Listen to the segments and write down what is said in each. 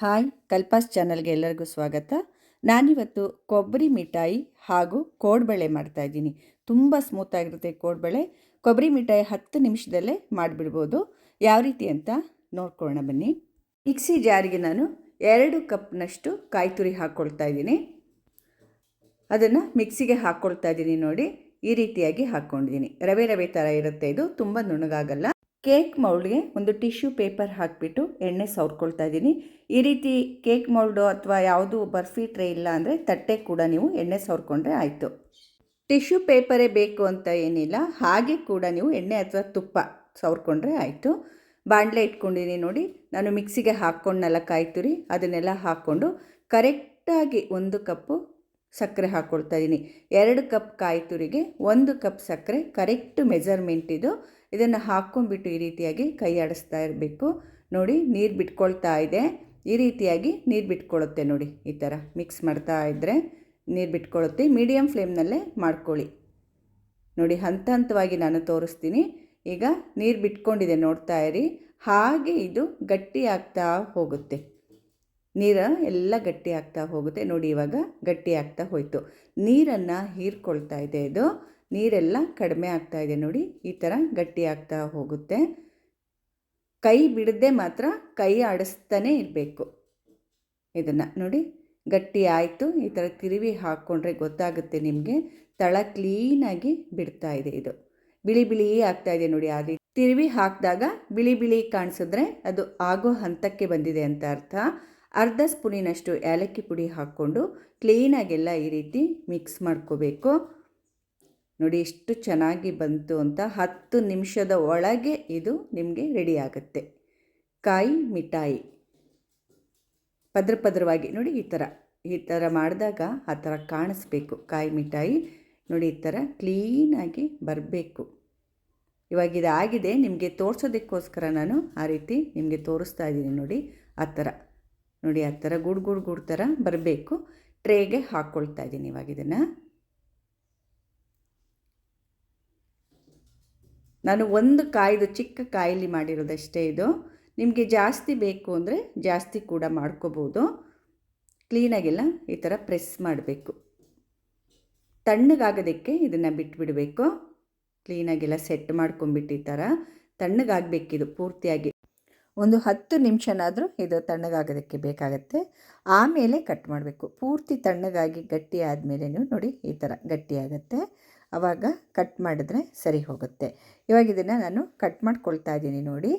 Hi, ಕಲ್ಪಾಸ್ ಚಾನಲ್ಗೆ ಎಲ್ಲರಿಗೂ ಸ್ವಾಗತ. ನಾನಿವತ್ತು ಕೊಬ್ಬರಿ ಮಿಠಾಯಿ ಹಾಗೂ ಕೋಡ್ಬಳೆ ಮಾಡ್ತಾಯಿದ್ದೀನಿ ತುಂಬ ಸ್ಮೂತಾಗಿರುತ್ತೆ ಕೋಡ್ಬಳೆ. ಕೊಬ್ಬರಿ ಮಿಠಾಯಿ ಹತ್ತು ನಿಮಿಷದಲ್ಲೇ ಮಾಡಿಬಿಡ್ಬೋದು. ಯಾವ ರೀತಿ ಅಂತ ನೋಡ್ಕೊಳ್ಳೋಣ ಬನ್ನಿ. ಮಿಕ್ಸಿ ಜಾರಿಗೆ ನಾನು ಎರಡು ಕಪ್ನಷ್ಟು ಕಾಯಿ ತುರಿ ಹಾಕ್ಕೊಳ್ತಾ ಇದ್ದೀನಿ. ಅದನ್ನು ಮಿಕ್ಸಿಗೆ ಹಾಕ್ಕೊಳ್ತಾ ಇದ್ದೀನಿ ನೋಡಿ. ಈ ರೀತಿಯಾಗಿ ಹಾಕ್ಕೊಂಡಿದ್ದೀನಿ. ರವೆ ರವೆ ಥರ ಇರುತ್ತೆ ಇದು. ತುಂಬ ನುಣಗಾಗಲ್ಲ. ಕೇಕ್ ಮೌಲ್ಡ್ಗೆ ಒಂದು ಟಿಶ್ಯೂ ಪೇಪರ್ ಹಾಕಿಬಿಟ್ಟು ಎಣ್ಣೆ ಸವರ್ಕೊಳ್ತಾ ಇದ್ದೀನಿ. ಈ ರೀತಿ ಕೇಕ್ ಮೌಲ್ಡು ಅಥವಾ ಯಾವುದು ಬರ್ಫಿ ಟ್ರೇ ಇಲ್ಲ ಅಂದರೆ ತಟ್ಟೆ ಕೂಡ ನೀವು ಎಣ್ಣೆ ಸವರ್ಕೊಂಡ್ರೆ ಆಯಿತು. ಟಿಶ್ಯೂ ಪೇಪರೇ ಬೇಕು ಅಂತ ಏನಿಲ್ಲ, ಹಾಗೆ ಕೂಡ ನೀವು ಎಣ್ಣೆ ಅಥವಾ ತುಪ್ಪ ಸವರ್ಕೊಂಡ್ರೆ ಆಯಿತು. ಬಾಣಲೆ ಇಟ್ಕೊಂಡಿದ್ದೀನಿ ನೋಡಿ, ನಾನು ಮಿಕ್ಸಿಗೆ ಹಾಕ್ಕೊಂಡಲ್ಲ ಕಾಯಿ ತುರಿ, ಅದನ್ನೆಲ್ಲ ಹಾಕ್ಕೊಂಡು ಕರೆಕ್ಟಾಗಿ ಒಂದು ಕಪ್ಪು ಸಕ್ಕರೆ ಹಾಕ್ಕೊಳ್ತಾ ಇದ್ದೀನಿ. ಎರಡು ಕಪ್ ಕಾಯಿ ತುರಿಗೆ, ಒಂದು ಕಪ್ ಸಕ್ಕರೆ, ಕರೆಕ್ಟ್ ಮೆಜರ್ಮೆಂಟ್ ಇದು. ಇದನ್ನು ಹಾಕ್ಕೊಂಡ್ಬಿಟ್ಟು ಈ ರೀತಿಯಾಗಿ ಕೈ ಆಡಿಸ್ತಾ ಇರಬೇಕು. ನೋಡಿ, ನೀರು ಬಿಟ್ಕೊಳ್ತಾ ಇದೆ. ಈ ರೀತಿಯಾಗಿ ನೀರು ಬಿಟ್ಕೊಳುತ್ತೆ ನೋಡಿ, ಈ ಥರ ಮಿಕ್ಸ್ ಮಾಡ್ತಾ ಇದ್ದರೆ ನೀರು ಬಿಟ್ಕೊಳುತ್ತೆ. ಮೀಡಿಯಮ್ ಫ್ಲೇಮ್ನಲ್ಲೇ ಮಾಡ್ಕೊಳ್ಳಿ. ನೋಡಿ, ಹಂತ ಹಂತವಾಗಿ ನಾನು ತೋರಿಸ್ತೀನಿ. ಈಗ ನೀರು ಬಿಟ್ಕೊಂಡಿದೆ ನೋಡ್ತಾ ಇರಿ. ಹಾಗೆ ಇದು ಗಟ್ಟಿ ಆಗ್ತಾ ಹೋಗುತ್ತೆ. ನೀರು ಎಲ್ಲ ಗಟ್ಟಿ ಆಗ್ತಾ ಹೋಗುತ್ತೆ. ನೋಡಿ, ಇವಾಗ ಗಟ್ಟಿ ಆಗ್ತಾ ಹೋಯಿತು. ನೀರನ್ನು ಹೀರ್ಕೊಳ್ತಾ ಇದೆ ಇದು. ನೀರೆಲ್ಲ ಕಡಿಮೆ ಆಗ್ತಾ ಇದೆ ನೋಡಿ, ಈ ಥರ ಗಟ್ಟಿ ಆಗ್ತಾ ಹೋಗುತ್ತೆ. ಕೈ ಬಿಡದೆ ಮಾತ್ರ ಕೈ ಆಡಿಸ್ತಾನೆ ಇರಬೇಕು. ಇದನ್ನು ನೋಡಿ, ಗಟ್ಟಿ ಆಯಿತು, ಈ ಥರ ತಿರುವಿ ಹಾಕ್ಕೊಂಡ್ರೆ ಗೊತ್ತಾಗುತ್ತೆ ನಿಮಗೆ. ತಳ ಕ್ಲೀನಾಗಿ ಬಿಡ್ತಾ ಇದೆ ಇದು. ಬಿಳಿ ಬಿಳಿ ಆಗ್ತಾ ಇದೆ ನೋಡಿ, ಆ ರೀತಿ ತಿರುವಿ ಹಾಕಿದಾಗ ಬಿಳಿ ಬಿಳಿ ಕಾಣಿಸಿದ್ರೆ ಅದು ಆಗೋ ಹಂತಕ್ಕೆ ಬಂದಿದೆ ಅಂತ ಅರ್ಥ. ಅರ್ಧ ಸ್ಪೂನಿನಷ್ಟು ಏಲಕ್ಕಿ ಪುಡಿ ಹಾಕ್ಕೊಂಡು ಕ್ಲೀನಾಗೆಲ್ಲ ಈ ರೀತಿ ಮಿಕ್ಸ್ ಮಾಡ್ಕೋಬೇಕು. ನೋಡಿ ಎಷ್ಟು ಚೆನ್ನಾಗಿ ಬಂತು ಅಂತ ಹತ್ತು ನಿಮಿಷದ ಒಳಗೆ ಇದು ನಿಮಗೆ ರೆಡಿ ಆಗುತ್ತೆ. ಕಾಯಿ, ಮಿಠಾಯಿ. ಪದ್ರ ಪದ್ರವಾಗಿ ನೋಡಿ ಈ ಥರ. ಈ ಥರ ಮಾಡಿದಾಗ ಆ ಥರ ಕಾಣಿಸ್ಬೇಕು. ಕಾಯಿ, ಮಿಠಾಯಿ ನೋಡಿ ಈ ಥರ ಕ್ಲೀನಾಗಿ ಬರಬೇಕು. ಇವಾಗ ಇದಾಗಿದೆ ನಿಮಗೆ ತೋರಿಸೋದಕ್ಕೋಸ್ಕರ ನಾನು ಆ ರೀತಿ ನಿಮಗೆ ತೋರಿಸ್ತಾ ಇದ್ದೀನಿ ನೋಡಿ ಆ ಥರ. ನೋಡಿ ಆ ಥರ ಗುಡ್ ಗುಡ್ ಗುಡ್ ಥರ ಬರಬೇಕು. ಟ್ರೇಗೆ ಹಾಕ್ಕೊಳ್ತಾ ಇದ್ದೀನಿ ಇವಾಗ ಇದನ್ನು. ನಾನು ಒಂದು ಕಾಯ್ದು ಚಿಕ್ಕ ಕಾಯಿಲಿ ಮಾಡಿರೋದಷ್ಟೇ ಇದು. ನಿಮಗೆ ಜಾಸ್ತಿ ಬೇಕು ಅಂದರೆ ಜಾಸ್ತಿ ಕೂಡ ಮಾಡ್ಕೋಬೋದು. ಕ್ಲೀನಾಗೆಲ್ಲ, ಈ ಥರ ಪ್ರೆಸ್ ಮಾಡಬೇಕು. ತಣ್ಣಗಾಗೋದಕ್ಕೆ ಇದನ್ನು ಬಿಟ್ಬಿಡಬೇಕು. ಕ್ಲೀನಾಗಿಲ್ಲ, ಸೆಟ್ ಮಾಡ್ಕೊಂಬಿಟ್ಟು ಈ ಥರ ತಣ್ಣಗಾಗಬೇಕಿದು ಪೂರ್ತಿಯಾಗಿ. ಒಂದು ಹತ್ತು ನಿಮಿಷನಾದರೂ ಇದು ತಣ್ಣಗಾಗೋದಕ್ಕೆ ಬೇಕಾಗತ್ತೆ. ಆಮೇಲೆ ಕಟ್ ಮಾಡಬೇಕು. ಪೂರ್ತಿ ತಣ್ಣಗಾಗಿ ಗಟ್ಟಿ ಆದಮೇಲೆ ನೋಡಿ ಈ ಥರ ಗಟ್ಟಿಯಾಗತ್ತೆ. ಆವಾಗ ಕಟ್ ಮಾಡಿದ್ರೆ ಸರಿ ಹೋಗುತ್ತೆ. ಇವಾಗ ಇದನ್ನು ನಾನು ಕಟ್ ಮಾಡ್ಕೊಳ್ತಾ ಇದ್ದೀನಿ ನೋಡಿ.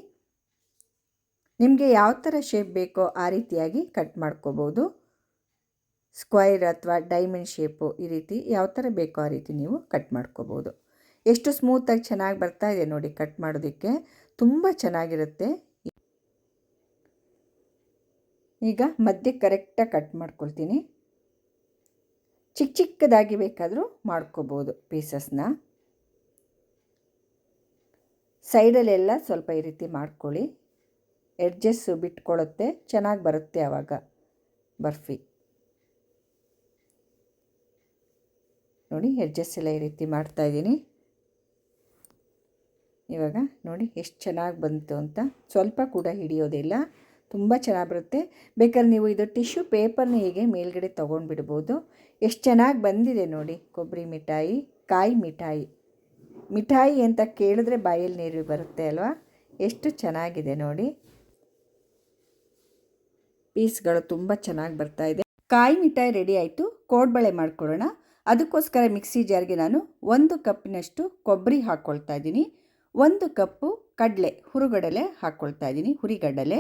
ನಿಮಗೆ ಯಾವ ಥರ ಶೇಪ್ ಬೇಕೋ ಆ ರೀತಿಯಾಗಿ ಕಟ್ ಮಾಡ್ಕೋಬೋದು. ಸ್ಕ್ವೈರ್ ಅಥವಾ ಡೈಮಂಡ್ ಶೇಪು ಈ ರೀತಿ ಯಾವ ಥರ ಬೇಕೋ ಆ ರೀತಿ ನೀವು ಕಟ್ ಮಾಡ್ಕೋಬೋದು. ಎಷ್ಟು ಸ್ಮೂತಾಗಿ ಚೆನ್ನಾಗಿ ಬರ್ತಾ ಇದೆ ನೋಡಿ ಕಟ್ ಮಾಡೋದಕ್ಕೆ. ತುಂಬ ಚೆನ್ನಾಗಿರುತ್ತೆ. ಈಗ ಮಧ್ಯೆ ಕರೆಕ್ಟಾಗಿ ಕಟ್ ಮಾಡ್ಕೊಳ್ತೀನಿ. ಚಿಕ್ಕ ಚಿಕ್ಕದಾಗಿ ಬೇಕಾದರೂ ಮಾಡ್ಕೋಬೋದು ಪೀಸಸ್ನ. ಸೈಡಲ್ಲೆಲ್ಲ ಸ್ವಲ್ಪ ಈ ರೀತಿ ಮಾಡ್ಕೊಳ್ಳಿ. ಎಡ್ಜಸ್ಸು ಬಿಟ್ಕೊಳ್ಳುತ್ತೆ, ಚೆನ್ನಾಗಿ ಬರುತ್ತೆ ಆವಾಗ ಬರ್ಫಿ. ನೋಡಿ, ಎಡ್ಜಸ್ ಎಲ್ಲ ಈ ರೀತಿ ಮಾಡ್ತಾಯಿದ್ದೀನಿ ಇವಾಗ ನೋಡಿ, ಎಷ್ಟು ಚೆನ್ನಾಗಿ ಬಂತು ಅಂತ. ಸ್ವಲ್ಪ ಕೂಡ ಹಿಡಿಯೋದಿಲ್ಲ. ತುಂಬ ಚೆನ್ನಾಗಿ ಬರುತ್ತೆ. ಬೇಕಾದ್ರೆ ನೀವು ಇದು ಟಿಶ್ಯೂ ಪೇಪರ್ನ ಹೀಗೆ ಮೇಲ್ಗಡೆ ತೊಗೊಂಡ್ಬಿಡ್ಬೋದು. ಎಷ್ಟು ಚೆನ್ನಾಗಿ ಬಂದಿದೆ ನೋಡಿ ಕೊಬ್ಬರಿ ಮಿಠಾಯಿ, ಕಾಯಿ ಮಿಠಾಯಿ. ಮಿಠಾಯಿ ಅಂತ ಕೇಳಿದ್ರೆ ಬಾಯಲ್ಲಿ ನೀರು ಬರುತ್ತೆ ಅಲ್ವಾ? ಎಷ್ಟು ಚೆನ್ನಾಗಿದೆ ನೋಡಿ. ಪೀಸ್ಗಳು ತುಂಬ ಚೆನ್ನಾಗಿ ಬರ್ತಾ ಇದೆ. ಕಾಯಿ ಮಿಠಾಯಿ ರೆಡಿ ಆಯಿತು. ಕೋಡ್ಬಳೆ ಮಾಡ್ಕೊಳ್ಳೋಣ. ಅದಕ್ಕೋಸ್ಕರ ಮಿಕ್ಸಿ ಜಾರ್ಗೆ ನಾನು ಒಂದು ಕಪ್ಪಿನಷ್ಟು ಕೊಬ್ಬರಿ ಹಾಕ್ಕೊಳ್ತಾ ಇದ್ದೀನಿ. ಒಂದು ಕಪ್ಪು ಕಡಲೆ, ಹುರುಗಡಲೆ ಹಾಕ್ಕೊಳ್ತಾ ಇದ್ದೀನಿ, ಹುರಿಗಡಲೆ.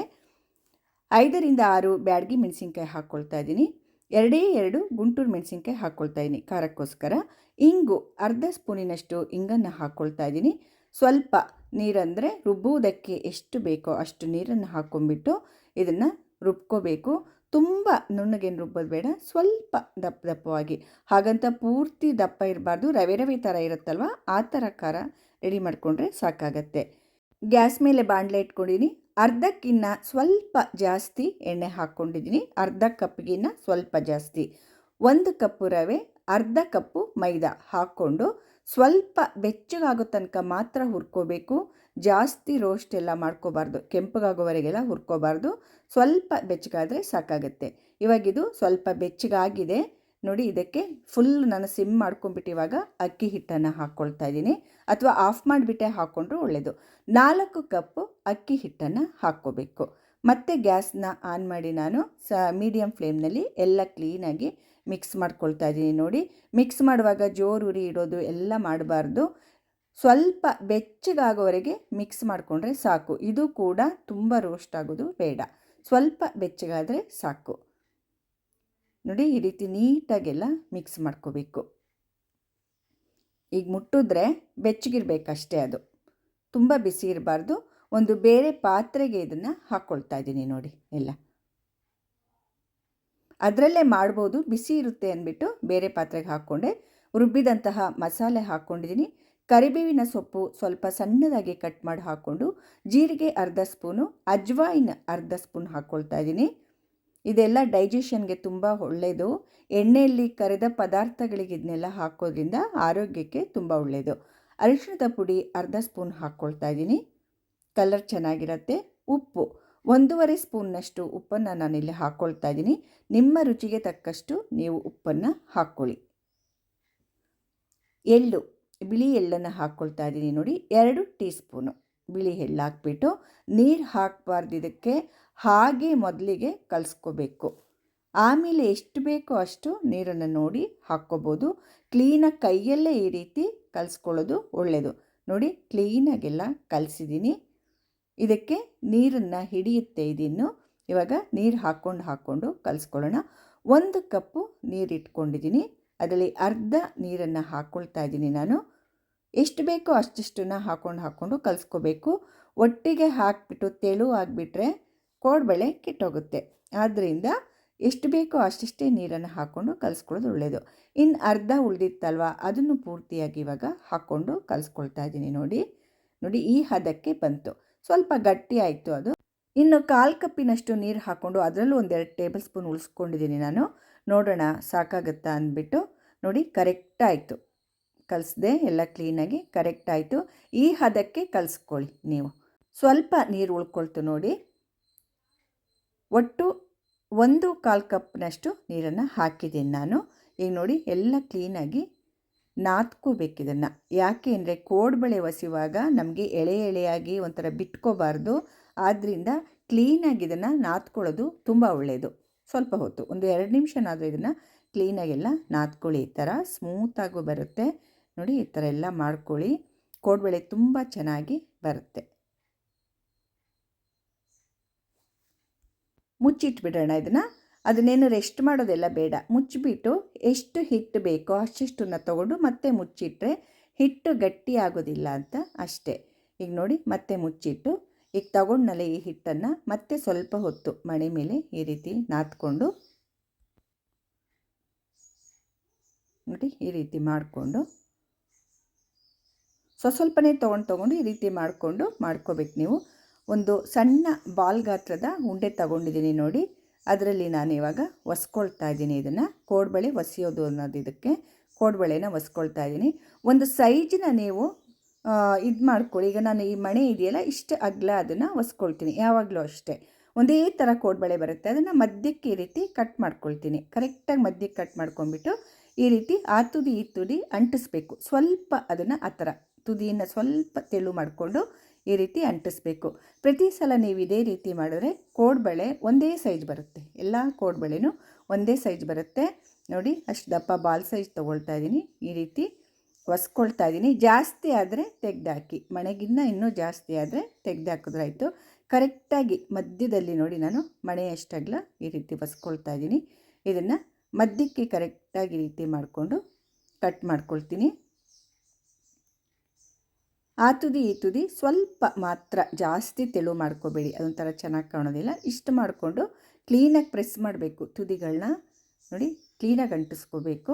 ಐದರಿಂದ ಆರು ಬ್ಯಾಡಗಿ ಮೆಣಸಿನ್ಕಾಯಿ ಹಾಕ್ಕೊಳ್ತಾ ಇದ್ದೀನಿ. ಎರಡೇ ಎರಡು ಗುಂಟೂರು ಮೆಣಸಿನ್ಕಾಯಿ ಹಾಕ್ಕೊಳ್ತಾ ಇದ್ದೀನಿ. ಖಾರಕ್ಕೋಸ್ಕರ ಇಂಗು ಅರ್ಧ ಸ್ಪೂನಿನಷ್ಟು ಇಂಗನ್ನು ಹಾಕ್ಕೊಳ್ತಾ ಇದ್ದೀನಿ. ಸ್ವಲ್ಪ ನೀರಂದರೆ ರುಬ್ಬುವುದಕ್ಕೆ ಎಷ್ಟು ಬೇಕೋ ಅಷ್ಟು ನೀರನ್ನು ಹಾಕ್ಕೊಂಬಿಟ್ಟು ಇದನ್ನು ರುಬ್ಕೋಬೇಕು. ತುಂಬ ನುಣ್ಣಗೇನು ರುಬ್ಬೋದು ಬೇಡ, ಸ್ವಲ್ಪ ದಪ್ಪ ದಪ್ಪವಾಗಿ. ಹಾಗಂತ ಪೂರ್ತಿ ದಪ್ಪ ಇರಬಾರ್ದು. ರವೆ ರವೆ ಥರ ಇರುತ್ತಲ್ವ? ಆ ಥರ ಖಾರ ರೆಡಿ ಮಾಡಿಕೊಂಡ್ರೆ ಸಾಕಾಗತ್ತೆ. ಗ್ಯಾಸ್ ಮೇಲೆ ಬಾಣಲೆ ಇಟ್ಕೊಂಡಿದ್ದೀನಿ. ಅರ್ಧಕ್ಕಿನ್ನ ಸ್ವಲ್ಪ ಜಾಸ್ತಿ ಎಣ್ಣೆ ಹಾಕ್ಕೊಂಡಿದ್ದೀನಿ. ಅರ್ಧ ಕಪ್ಗಿನ್ನ ಸ್ವಲ್ಪ ಜಾಸ್ತಿ. ಒಂದು ಕಪ್ಪು ರವೆ, ಅರ್ಧ ಕಪ್ಪು ಮೈದಾ ಹಾಕ್ಕೊಂಡು ಸ್ವಲ್ಪ ಬೆಚ್ಚಗಾಗೋ ತನಕ ಮಾತ್ರ ಹುರ್ಕೋಬೇಕು. ಜಾಸ್ತಿ ರೋಸ್ಟ್ ಎಲ್ಲ ಮಾಡ್ಕೋಬಾರ್ದು. ಕೆಂಪಗಾಗೋವರೆಗೆಲ್ಲ ಹುರ್ಕೋಬಾರ್ದು. ಸ್ವಲ್ಪ ಬೆಚ್ಚಗಾದರೆ ಸಾಕಾಗುತ್ತೆ. ಇವಾಗಿದು ಸ್ವಲ್ಪ ಬೆಚ್ಚಗಾಗಿದೆ. ನೋಡಿ ಇದಕ್ಕೆ ಫುಲ್ ನಾನು ಸಿಮ್ ಮಾಡ್ಕೊಂಡ್ಬಿಟ್ಟು ಇವಾಗ ಅಕ್ಕಿ ಹಿಟ್ಟನ್ನು ಹಾಕ್ಕೊಳ್ತಾ ಇದ್ದೀನಿ. ಅಥವಾ ಆಫ್ ಮಾಡಿಬಿಟ್ಟೆ ಹಾಕ್ಕೊಂಡ್ರೂ ಒಳ್ಳೆಯದು ನಾಲ್ಕು ಕಪ್ಪು ಅಕ್ಕಿ ಹಿಟ್ಟನ್ನು ಹಾಕ್ಕೋಬೇಕು. ಮತ್ತೆ ಗ್ಯಾಸ್ನ ಆನ್ ಮಾಡಿ ನಾನು ಸ ಮೀಡಿಯಮ್ ಫ್ಲೇಮ್ನಲ್ಲಿ ಎಲ್ಲ ಕ್ಲೀನಾಗಿ ಮಿಕ್ಸ್ ಮಾಡ್ಕೊಳ್ತಾ ಇದ್ದೀನಿ ನೋಡಿ. ಮಿಕ್ಸ್ ಮಾಡುವಾಗ ಜೋರು ಉರಿ ಇಡೋದು ಎಲ್ಲ ಮಾಡಬಾರ್ದು. ಸ್ವಲ್ಪ ಬೆಚ್ಚಗಾಗೋವರೆಗೆ ಮಿಕ್ಸ್ ಮಾಡಿಕೊಂಡ್ರೆ ಸಾಕು. ಇದು ಕೂಡ ತುಂಬ ರೋಸ್ಟ್ ಆಗೋದು ಬೇಡ. ಸ್ವಲ್ಪ ಬೆಚ್ಚಗಾದರೆ ಸಾಕು. ನೋಡಿ ಈ ರೀತಿ ನೀಟಾಗೆಲ್ಲ ಮಿಕ್ಸ್ ಮಾಡ್ಕೋಬೇಕು. ಈಗ ಮುಟ್ಟಿದ್ರೆ ಬೆಚ್ಚಗಿರ್ಬೇಕಷ್ಟೇ ಅದು. ತುಂಬ ಬಿಸಿ ಇರಬಾರ್ದು. ಒಂದು ಬೇರೆ ಪಾತ್ರೆಗೆ ಇದನ್ನು ಹಾಕ್ಕೊಳ್ತಾ ಇದ್ದೀನಿ ನೋಡಿ ಎಲ್ಲ. ಅದರಲ್ಲೇ ಮಾಡ್ಬೋದು. ಬಿಸಿ ಇರುತ್ತೆ ಅಂದ್ಬಿಟ್ಟು ಬೇರೆ ಪಾತ್ರೆಗೆ ಹಾಕ್ಕೊಂಡೆ. ರುಬ್ಬಿದಂತಹ ಮಸಾಲೆ ಹಾಕ್ಕೊಂಡಿದ್ದೀನಿ. ಕರಿಬೇವಿನ ಸೊಪ್ಪು ಸ್ವಲ್ಪ ಸಣ್ಣದಾಗಿ ಕಟ್ ಮಾಡಿ ಹಾಕ್ಕೊಂಡು, ಜೀರಿಗೆ ಅರ್ಧ ಸ್ಪೂನು, ಅಜ್ವಾಯಿನ ಅರ್ಧ ಸ್ಪೂನ್ ಹಾಕ್ಕೊಳ್ತಾ ಇದ್ದೀನಿ. ಇದೆಲ್ಲ ಡೈಜೆಷನ್ಗೆ ತುಂಬ ಒಳ್ಳೆಯದು ಎಣ್ಣೆಯಲ್ಲಿ ಕರೆದ ಪದಾರ್ಥಗಳಿಗೆ ಇದನ್ನೆಲ್ಲ ಹಾಕೋದ್ರಿಂದ ಆರೋಗ್ಯಕ್ಕೆ ತುಂಬ ಒಳ್ಳೆಯದು ಅರಿಶಿಣದ ಪುಡಿ ಅರ್ಧ ಸ್ಪೂನ್ ಹಾಕ್ಕೊಳ್ತಾ ಇದ್ದೀನಿ. ಕಲರ್ ಚೆನ್ನಾಗಿರುತ್ತೆ. ಉಪ್ಪು. ಒಂದೂವರೆ ಸ್ಪೂನ್ನಷ್ಟು ಉಪ್ಪನ್ನು ನಾನಿಲ್ಲಿ ಹಾಕ್ಕೊಳ್ತಾ ಇದ್ದೀನಿ. ನಿಮ್ಮ ರುಚಿಗೆ ತಕ್ಕಷ್ಟು ನೀವು ಉಪ್ಪನ್ನು ಹಾಕ್ಕೊಳ್ಳಿ. ಎಳ್ಳು. ಬಿಳಿ ಎಳ್ಳನ್ನು ಹಾಕ್ಕೊಳ್ತಾ ಇದ್ದೀನಿ ನೋಡಿ. ಎರಡು ಟೀ ಸ್ಪೂನು ಬಿಳಿ ಹಾಕ್ಬಿಟ್ಟು ನೀರು ಹಾಕಬಾರ್ದು ಇದಕ್ಕೆ. ಹಾಗೆ ಮೊದಲಿಗೆ ಕಲಿಸ್ಕೋಬೇಕು. ಆಮೇಲೆ ಎಷ್ಟು ಬೇಕೋ ಅಷ್ಟು ನೀರನ್ನು ನೋಡಿ ಹಾಕ್ಕೋಬೋದು. ಕ್ಲೀನಾಗಿ ಕೈಯಲ್ಲೇ ಈ ರೀತಿ ಕಲಿಸ್ಕೊಳ್ಳೋದು ಒಳ್ಳೆಯದು ನೋಡಿ ಕ್ಲೀನಾಗೆಲ್ಲ ಕಲಿಸಿದ್ದೀನಿ ಇದಕ್ಕೆ ನೀರನ್ನು ಹಿಡಿಯುತ್ತೆ ಇದಿನ್ನು. ಇವಾಗ ನೀರು ಹಾಕ್ಕೊಂಡು ಹಾಕ್ಕೊಂಡು ಕಲಿಸ್ಕೊಳ್ಳೋಣ. ಒಂದು ಕಪ್ಪು ನೀರು ಇಟ್ಕೊಂಡಿದ್ದೀನಿ ಅದರಲ್ಲಿ ಅರ್ಧ ನೀರನ್ನು ಹಾಕ್ಕೊಳ್ತಾ ಇದ್ದೀನಿ ನಾನು. ಎಷ್ಟು ಬೇಕೋ ಅಷ್ಟಿಷ್ಟನ್ನು ಹಾಕ್ಕೊಂಡು ಹಾಕ್ಕೊಂಡು ಕಲಿಸ್ಕೋಬೇಕು. ಒಟ್ಟಿಗೆ ಹಾಕಿಬಿಟ್ಟು ತೆಳು ಆಗಿಬಿಟ್ರೆ ಕೋಡ್ಬಳೆ ಕೆಟ್ಟೋಗುತ್ತೆ. ಆದ್ದರಿಂದ ಎಷ್ಟು ಬೇಕೋ ಅಷ್ಟಿಷ್ಟೇ ನೀರನ್ನು ಹಾಕ್ಕೊಂಡು ಕಲಿಸ್ಕೊಳ್ಳೋದು ಒಳ್ಳೆಯದು ಇನ್ನು ಅರ್ಧ ಉಳಿದಿತ್ತಲ್ವ? ಅದನ್ನು ಪೂರ್ತಿಯಾಗಿ ಇವಾಗ ಹಾಕ್ಕೊಂಡು ಕಲಿಸ್ಕೊಳ್ತಾ ಇದ್ದೀನಿ ನೋಡಿ. ನೋಡಿ, ಈ ಹದಕ್ಕೆ ಬಂತು. ಸ್ವಲ್ಪ ಗಟ್ಟಿ ಆಯಿತು ಅದು. ಇನ್ನು ಕಾಲು ಕಪ್ಪಿನಷ್ಟು ನೀರು ಹಾಕ್ಕೊಂಡು ಅದರಲ್ಲೂ ಒಂದೆರಡು ಟೇಬಲ್ ಸ್ಪೂನ್ ಉಳಿಸ್ಕೊಂಡಿದ್ದೀನಿ ನಾನು. ನೋಡೋಣ, ಸಾಕಾಗುತ್ತಾ ಅಂದ್ಬಿಟ್ಟು ನೋಡಿ, ಕರೆಕ್ಟ್ ಆಯಿತು. ಕಲಿಸ್ದೆ ಎಲ್ಲ ಕ್ಲೀನಾಗಿ ಕರೆಕ್ಟ್ ಆಯಿತು. ಈ ಹದಕ್ಕೆ ಕಲಿಸ್ಕೊಳ್ಳಿ ನೀವು. ಸ್ವಲ್ಪ ನೀರು ಉಳ್ಕೊಳ್ತು ನೋಡಿ. ಒಟ್ಟು ಒಂದು ಕಾಲು ಕಪ್ನಷ್ಟು ನೀರನ್ನು ಹಾಕಿದ್ದೀನಿ ನಾನು. ಈಗ ನೋಡಿ ಎಲ್ಲ ಕ್ಲೀನಾಗಿ ನಾದ್ಕೋಬೇಕಿದನ್ನು ಯಾಕೆ ಅಂದರೆ ಕೋಡ್ಬಳೆ ಒಸಿವಾಗ ನಮಗೆ ಎಳೆ ಎಳೆಯಾಗಿ ಒಂಥರ ಬಿಟ್ಕೋಬಾರ್ದು. ಆದ್ದರಿಂದ ಕ್ಲೀನಾಗಿ ಇದನ್ನು ನಾದ್ಕೊಳ್ಳೋದು ತುಂಬ ಒಳ್ಳೆಯದು ಸ್ವಲ್ಪ ಹೊತ್ತು, ಒಂದು ಎರಡು ನಿಮಿಷನಾದರೂ ಇದನ್ನು ಕ್ಲೀನಾಗೆಲ್ಲ ನಾದ್ಕೊಳ್ಳಿ. ಈ ಥರ ಸ್ಮೂತಾಗೂ ಬರುತ್ತೆ. ನೋಡಿ, ಈ ಥರ ಎಲ್ಲ ಮಾಡ್ಕೊಳ್ಳಿ. ಕೋಡ್ಬಳೆ ತುಂಬ ಚೆನ್ನಾಗಿ ಬರುತ್ತೆ. ಮುಚ್ಚಿಟ್ಬಿಡೋಣ ಇದನ್ನು. ಅದನ್ನೇನು ರೆಸ್ಟ್ ಮಾಡೋದೆಲ್ಲ ಬೇಡ. ಮುಚ್ಚಿಬಿಟ್ಟು ಎಷ್ಟು ಹಿಟ್ಟು ಬೇಕೋ ಅಷ್ಟಿಷ್ಟನ್ನು ತಗೊಂಡು ಮತ್ತೆ ಮುಚ್ಚಿಟ್ರೆ ಹಿಟ್ಟು ಗಟ್ಟಿ ಆಗೋದಿಲ್ಲ ಅಂತ ಅಷ್ಟೇ. ಈಗ ನೋಡಿ, ಮತ್ತೆ ಮುಚ್ಚಿಟ್ಟು ಈಗ ತಗೊಂಡ್ನಲ್ಲ ಈ ಹಿಟ್ಟನ್ನು ಮತ್ತೆ ಸ್ವಲ್ಪ ಹೊತ್ತು ಮಣೆ ಮೇಲೆ ಈ ರೀತಿ ನಾದ್ಕೊಂಡು ನೋಡಿ, ಈ ರೀತಿ ಮಾಡಿಕೊಂಡು ಸ್ವ ಸ್ವಲ್ಪನೇ ತೊಗೊಂಡು ತೊಗೊಂಡು ಈ ರೀತಿ ಮಾಡಿಕೊಂಡು ಮಾಡ್ಕೋಬೇಕು ನೀವು. ಒಂದು ಸಣ್ಣ ಬಾಲ್ ಗಾತ್ರದ ಉಂಡೆ ತಗೊಂಡಿದ್ದೀನಿ ನೋಡಿ. ಅದರಲ್ಲಿ ನಾನು ಇವಾಗ ಒಸ್ಕೊಳ್ತಾ ಇದ್ದೀನಿ ಇದನ್ನು. ಕೋಡ್ಬಳೆ ಒಸೆಯೋದು ಅನ್ನೋದು ಇದಕ್ಕೆ ಕೋಡ್ಬಳೆನ ಒಸ್ಕೊಳ್ತಾ ಇದ್ದೀನಿ. ಒಂದು ಸೈಜಿನ ನೀವು ಇದು ಮಾಡ್ಕೊಳ್ಳಿ. ಈಗ ನಾನು ಈ ಮಣೆ ಇದೆಯಲ್ಲ, ಇಷ್ಟು ಅಗಲ ಅದನ್ನು ಒಸ್ಕೊಳ್ತೀನಿ. ಯಾವಾಗಲೂ ಅಷ್ಟೇ. ಒಂದೇ ಥರ ಕೋಡ್ಬಳೆ ಬರುತ್ತೆ. ಅದನ್ನು ಮಧ್ಯಕ್ಕೆ ಈ ರೀತಿ ಕಟ್ ಮಾಡ್ಕೊಳ್ತೀನಿ. ಕರೆಕ್ಟಾಗಿ ಮಧ್ಯಕ್ಕೆ ಕಟ್ ಮಾಡ್ಕೊಂಡ್ಬಿಟ್ಟು ಈ ರೀತಿ ಆ ತುದಿ ಈ ತುದಿ ಅಂಟಿಸ್ಬೇಕು. ಸ್ವಲ್ಪ ಅದನ್ನು ಆ ಥರ ತುದಿಯನ್ನು ಸ್ವಲ್ಪ ತೆಳು ಮಾಡಿಕೊಂಡು ಈ ರೀತಿ ಅಂಟಿಸ್ಬೇಕು. ಪ್ರತಿ ಸಲ ನೀವು ಇದೇ ರೀತಿ ಮಾಡಿದ್ರೆ ಕೋಡ್ಬಳೆ ಒಂದೇ ಸೈಜ್ ಬರುತ್ತೆ. ಎಲ್ಲ ಕೋಡ್ಬಳೆನೂ ಒಂದೇ ಸೈಜ್ ಬರುತ್ತೆ. ನೋಡಿ, ಅಷ್ಟು ದಪ್ಪ ಬಾಲ್ ಸೈಜ್ ತೊಗೊಳ್ತಾ ಇದ್ದೀನಿ ಈ ರೀತಿ ಒಸ್ಕೊಳ್ತಾ ಇದ್ದೀನಿ ಜಾಸ್ತಿ ಆದರೆ ತೆಗೆದಾಕಿ. ಮಣೆಗಿನ್ನ ಇನ್ನೂ ಜಾಸ್ತಿ ಆದರೆ ತೆಗೆದಾಕಿದ್ರಾಯಿತು. ಕರೆಕ್ಟಾಗಿ ಮಧ್ಯದಲ್ಲಿ ನೋಡಿ ನಾನು ಮಣೆಯಷ್ಟಾಗ್ಲ ಈ ರೀತಿ ಒಸ್ಕೊಳ್ತಾ ಇದ್ದೀನಿ ಇದನ್ನು ಮಧ್ಯಕ್ಕೆ ಕರೆಕ್ಟಾಗಿ ರೀತಿ ಮಾಡಿಕೊಂಡು ಕಟ್ ಮಾಡ್ಕೊಳ್ತೀನಿ. ಆ ತುದಿ, ಈ ತುದಿ ಸ್ವಲ್ಪ ಮಾತ್ರ ಜಾಸ್ತಿ ತೆಳು ಮಾಡ್ಕೋಬೇಡಿ. ಅದೊಂಥರ ಚೆನ್ನಾಗಿ ಕಾಣೋದಿಲ್ಲ. ಇಷ್ಟು ಮಾಡಿಕೊಂಡು ಕ್ಲೀನಾಗಿ ಪ್ರೆಸ್ ಮಾಡಬೇಕು ತುದಿಗಳನ್ನ ನೋಡಿ, ಕ್ಲೀನಾಗಿ ಅಂಟಿಸ್ಕೋಬೇಕು.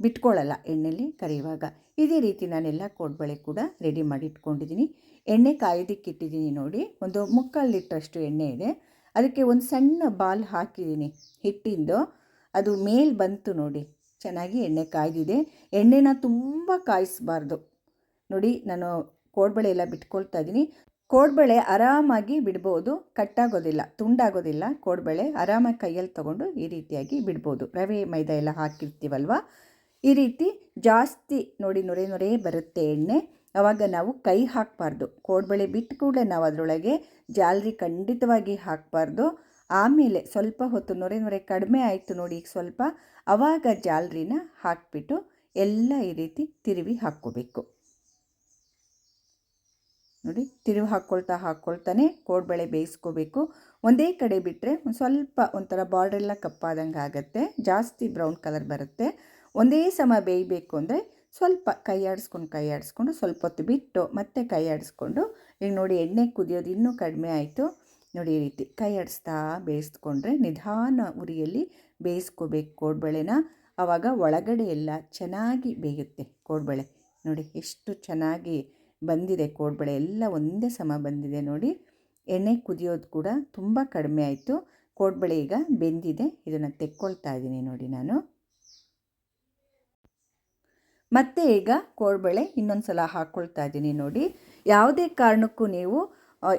ಬಿಟ್ಕೊಳ್ಳಲ್ಲ ಎಣ್ಣೆಲಿ ಕರಿಯುವಾಗ. ಇದೇ ರೀತಿ ನಾನೆಲ್ಲ ಕೋಡ್ಬಳೆ ಕೂಡ ರೆಡಿ ಮಾಡಿ ಇಟ್ಕೊಂಡಿದ್ದೀನಿ ಎಣ್ಣೆ ಕಾಯೋದಕ್ಕೆ ಇಟ್ಟಿದ್ದೀನಿ ನೋಡಿ. ಒಂದು ಮುಕ್ಕಾಲು ಲೀಟ್ರಷ್ಟು ಎಣ್ಣೆ ಇದೆ. ಅದಕ್ಕೆ ಒಂದು ಸಣ್ಣ ಬಾಲ್ ಹಾಕಿದ್ದೀನಿ ಹಿಟ್ಟಿಂದು. ಅದು ಮೇಲೆ ಬಂತು ನೋಡಿ. ಚೆನ್ನಾಗಿ ಎಣ್ಣೆ ಕಾಯ್ದಿದೆ. ಎಣ್ಣೆನ ತುಂಬ ಕಾಯಿಸಬಾರ್ದು. ನೋಡಿ ನಾನು ಕೋಡ್ಬಳೆ ಎಲ್ಲ ಬಿಟ್ಕೊಳ್ತಾ ಇದ್ದೀನಿ. ಕೋಡ್ಬಳೆ ಆರಾಮಾಗಿ ಬಿಡ್ಬೋದು, ಕಟ್ಟಾಗೋದಿಲ್ಲ, ತುಂಡಾಗೋದಿಲ್ಲ ಕೋಡ್ಬಳೆ ಆರಾಮಾಗಿ ಕೈಯಲ್ಲಿ ತೊಗೊಂಡು ಈ ರೀತಿಯಾಗಿ ಬಿಡ್ಬೋದು. ರವೆ, ಮೈದಾ ಎಲ್ಲ ಹಾಕಿರ್ತೀವಲ್ವ? ಈ ರೀತಿ ಜಾಸ್ತಿ ನೋಡಿ ನೊರೆ ನೊರೆ ಬರುತ್ತೆ ಎಣ್ಣೆ. ಆವಾಗ ನಾವು ಕೈ ಹಾಕಬಾರ್ದು. ಕೋಡ್ಬಳೆ ಬಿಟ್ಟು ಕೂಡಲೇ ನಾವು ಅದರೊಳಗೆ ಜಾಲರಿ ಖಂಡಿತವಾಗಿ ಹಾಕಬಾರ್ದು. ಆಮೇಲೆ ಸ್ವಲ್ಪ ಹೊತ್ತು ನೊರೆ ನೊರೆ ಕಡಿಮೆ ಆಯಿತು ನೋಡಿ ಈಗ ಸ್ವಲ್ಪ ಆವಾಗ ಜಾಲರಿನ ಹಾಕಿಬಿಟ್ಟು ಎಲ್ಲ ಈ ರೀತಿ ತಿರುವಿ ಹಾಕ್ಕೋಬೇಕು. ನೋಡಿ, ತಿರುವು ಹಾಕ್ಕೊಳ್ತಾ ಹಾಕ್ಕೊಳ್ತಾನೆ ಕೋಡ್ಬಳೆ ಬೇಯಿಸ್ಕೋಬೇಕು. ಒಂದೇ ಕಡೆ ಬಿಟ್ಟರೆ ಒಂದು ಸ್ವಲ್ಪ ಒಂಥರ ಬಾರ್ಡ್ರೆಲ್ಲ ಕಪ್ಪಾದಂಗೆ ಆಗುತ್ತೆ. ಜಾಸ್ತಿ ಬ್ರೌನ್ ಕಲರ್ ಬರುತ್ತೆ. ಒಂದೇ ಸಮ ಬೇಯಬೇಕು ಅಂದರೆ ಸ್ವಲ್ಪ ಕೈ ಆಡಿಸ್ಕೊಂಡು ಕೈ ಆಡಿಸ್ಕೊಂಡು ಸ್ವಲ್ಪ ಹೊತ್ತು ಬಿಟ್ಟು ಮತ್ತೆ ಕೈ ಆಡಿಸ್ಕೊಂಡು, ಈಗ ನೋಡಿ ಎಣ್ಣೆ ಕುದಿಯೋದು ಇನ್ನೂ ಕಡಿಮೆ ಆಯಿತು. ನೋಡಿ ಈ ರೀತಿ ಕೈ ಆಡಿಸ್ತಾ ಬೇಯಿಸ್ಕೊಂಡ್ರೆ ನಿಧಾನ ಉರಿಯಲ್ಲಿ ಬೇಯಿಸ್ಕೋಬೇಕು ಕೋಡ್ಬಳೆನ ಆವಾಗ ಒಳಗಡೆ ಎಲ್ಲ ಚೆನ್ನಾಗಿ ಬೇಯುತ್ತೆ ಕೋಡ್ಬಳೆ ನೋಡಿ ಎಷ್ಟು ಚೆನ್ನಾಗಿ ಬಂದಿದೆ ಕೋಡ್ಬಳೆ ಎಲ್ಲ ಒಂದೇ ಸಮ ಬಂದಿದೆ ನೋಡಿ. ಎಣ್ಣೆ ಕುದಿಯೋದು ಕೂಡ ತುಂಬ ಕಡಿಮೆ ಆಯಿತು. ಕೋಡ್ಬಳೆ ಈಗ ಬೆಂದಿದೆ, ಇದನ್ನು ತೆಕ್ಕೊಳ್ತಾ ಇದ್ದೀನಿ ನೋಡಿ ನಾನು. ಮತ್ತೆ ಈಗ ಕೋಡ್ಬಳೆ ಇನ್ನೊಂದು ಸಲ ಹಾಕ್ಕೊಳ್ತಾ ಇದ್ದೀನಿ ನೋಡಿ. ಯಾವುದೇ ಕಾರಣಕ್ಕೂ ನೀವು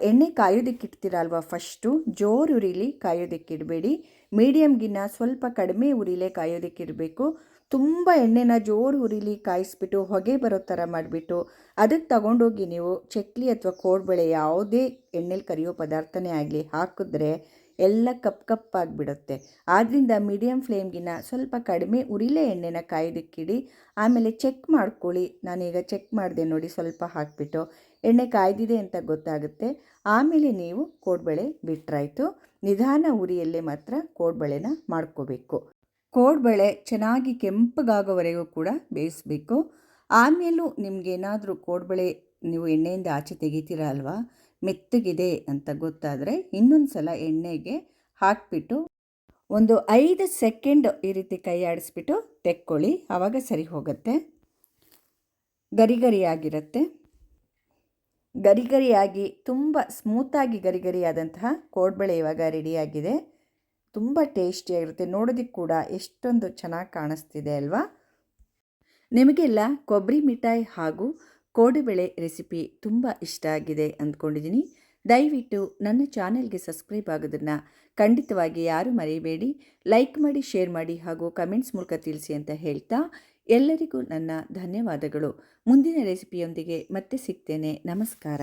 ಎಣ್ಣೆ ಕಾಯೋದಕ್ಕಿಡ್ತೀರಲ್ವ ಫಸ್ಟು? ಜೋರು ಉರಿಲಿ ಕಾಯೋದಕ್ಕಿಡಬೇಡಿ ಮೀಡಿಯಮ್ಗಿನ್ನ ಸ್ವಲ್ಪ ಕಡಿಮೆ ಉರಿಲೇ ಕಾಯೋದಕ್ಕೆ ಇಡಬೇಕು. ತುಂಬ ಎಣ್ಣೆನ ಜೋರು ಉರಿಲಿ ಕಾಯಿಸ್ಬಿಟ್ಟು ಹೊಗೆ ಬರೋ ಥರ ಮಾಡಿಬಿಟ್ಟು ಅದಕ್ಕೆ ತಗೊಂಡೋಗಿ ನೀವು ಚಕ್ಲಿ ಅಥವಾ ಕೋಡ್ಬಳೆ ಯಾವುದೇ ಎಣ್ಣೆಲಿ ಕರಿಯೋ ಪದಾರ್ಥನೇ ಆಗಲಿ ಹಾಕಿದ್ರೆ ಎಲ್ಲ ಕಪ್ ಕಪ್ಪಾಗಿಬಿಡುತ್ತೆ ಆದ್ದರಿಂದ ಮೀಡಿಯಮ್ ಫ್ಲೇಮ್ಗಿನ ಸ್ವಲ್ಪ ಕಡಿಮೆ ಉರಿಲೇ ಎಣ್ಣೆನ ಕಾಯ್ದಿಕ್ಕಿಡಿ, ಆಮೇಲೆ ಚೆಕ್ ಮಾಡ್ಕೊಳ್ಳಿ. ನಾನೀಗ ಚೆಕ್ ಮಾಡಿದೆ ನೋಡಿ ಸ್ವಲ್ಪ ಹಾಕಿಬಿಟ್ಟು ಎಣ್ಣೆ ಕಾಯ್ದಿದೆ ಅಂತ ಗೊತ್ತಾಗುತ್ತೆ. ಆಮೇಲೆ ನೀವು ಕೋಡ್ಬಳೆ ಬಿಟ್ರಾಯಿತು. ನಿಧಾನ ಉರಿಯಲ್ಲೇ ಮಾತ್ರ ಕೋಡ್ಬಳೆನ ಮಾಡ್ಕೋಬೇಕು. ಕೋಡ್ಬಳೆ ಚೆನ್ನಾಗಿ ಕೆಂಪಗಾಗೋವರೆಗೂ ಕೂಡ ಬೇಯಿಸಬೇಕು. ಆಮೇಲೂ ನಿಮಗೇನಾದರೂ ಕೋಡ್ಬಳೆ ನೀವು ಎಣ್ಣೆಯಿಂದ ಆಚೆ ತೆಗಿತೀರ ಅಲ್ವಾ? ಮೆತ್ತಗಿದೆ ಅಂತ ಗೊತ್ತಾದರೆ ಇನ್ನೊಂದು ಸಲ ಎಣ್ಣೆಗೆ ಹಾಕಿಬಿಟ್ಟು ಒಂದು ಐದು ಸೆಕೆಂಡ್ ಈ ರೀತಿ ಕೈ ಆಡಿಸ್ಬಿಟ್ಟು ತೆಕ್ಕೊಳ್ಳಿ. ಆವಾಗ ಸರಿ ಹೋಗುತ್ತೆ. ಗರಿ ಗರಿಯಾಗಿರುತ್ತೆ ಗರಿ ಗರಿಯಾಗಿ ತುಂಬ ಸ್ಮೂತಾಗಿ ಗರಿಗರಿಯಾದಂತಹ ಕೋಡ್ಬಳೆ ಇವಾಗ ರೆಡಿಯಾಗಿದೆ ತುಂಬ ಟೇಸ್ಟಿಯಾಗಿರುತ್ತೆ. ನೋಡೋದಕ್ಕೆ ಕೂಡ ಎಷ್ಟೊಂದು ಚೆನ್ನಾಗಿ ಕಾಣಿಸ್ತಿದೆ ಅಲ್ವಾ? ನಿಮಗೆಲ್ಲ ಕೊಬ್ಬರಿ ಮಿಠಾಯಿ ಹಾಗೂ ಕೋಡುಬೆಳೆ ರೆಸಿಪಿ ತುಂಬ ಇಷ್ಟ ಆಗಿದೆ ಅಂದ್ಕೊಂಡಿದ್ದೀನಿ. ದಯವಿಟ್ಟು ನನ್ನ ಚಾನೆಲ್ಗೆ ಸಬ್ಸ್ಕ್ರೈಬ್ ಆಗೋದನ್ನು ಖಂಡಿತವಾಗಿ ಯಾರು ಮರೆಯಬೇಡಿ ಲೈಕ್ ಮಾಡಿ, ಶೇರ್ ಮಾಡಿ ಹಾಗೂ ಕಮೆಂಟ್ಸ್ ಮೂಲಕ ತಿಳಿಸಿ ಅಂತ ಹೇಳ್ತಾ ಎಲ್ಲರಿಗೂ ನನ್ನ ಧನ್ಯವಾದಗಳು. ಮುಂದಿನ ರೆಸಿಪಿಯೊಂದಿಗೆ ಮತ್ತೆ ಸಿಗ್ತೇನೆ. ನಮಸ್ಕಾರ.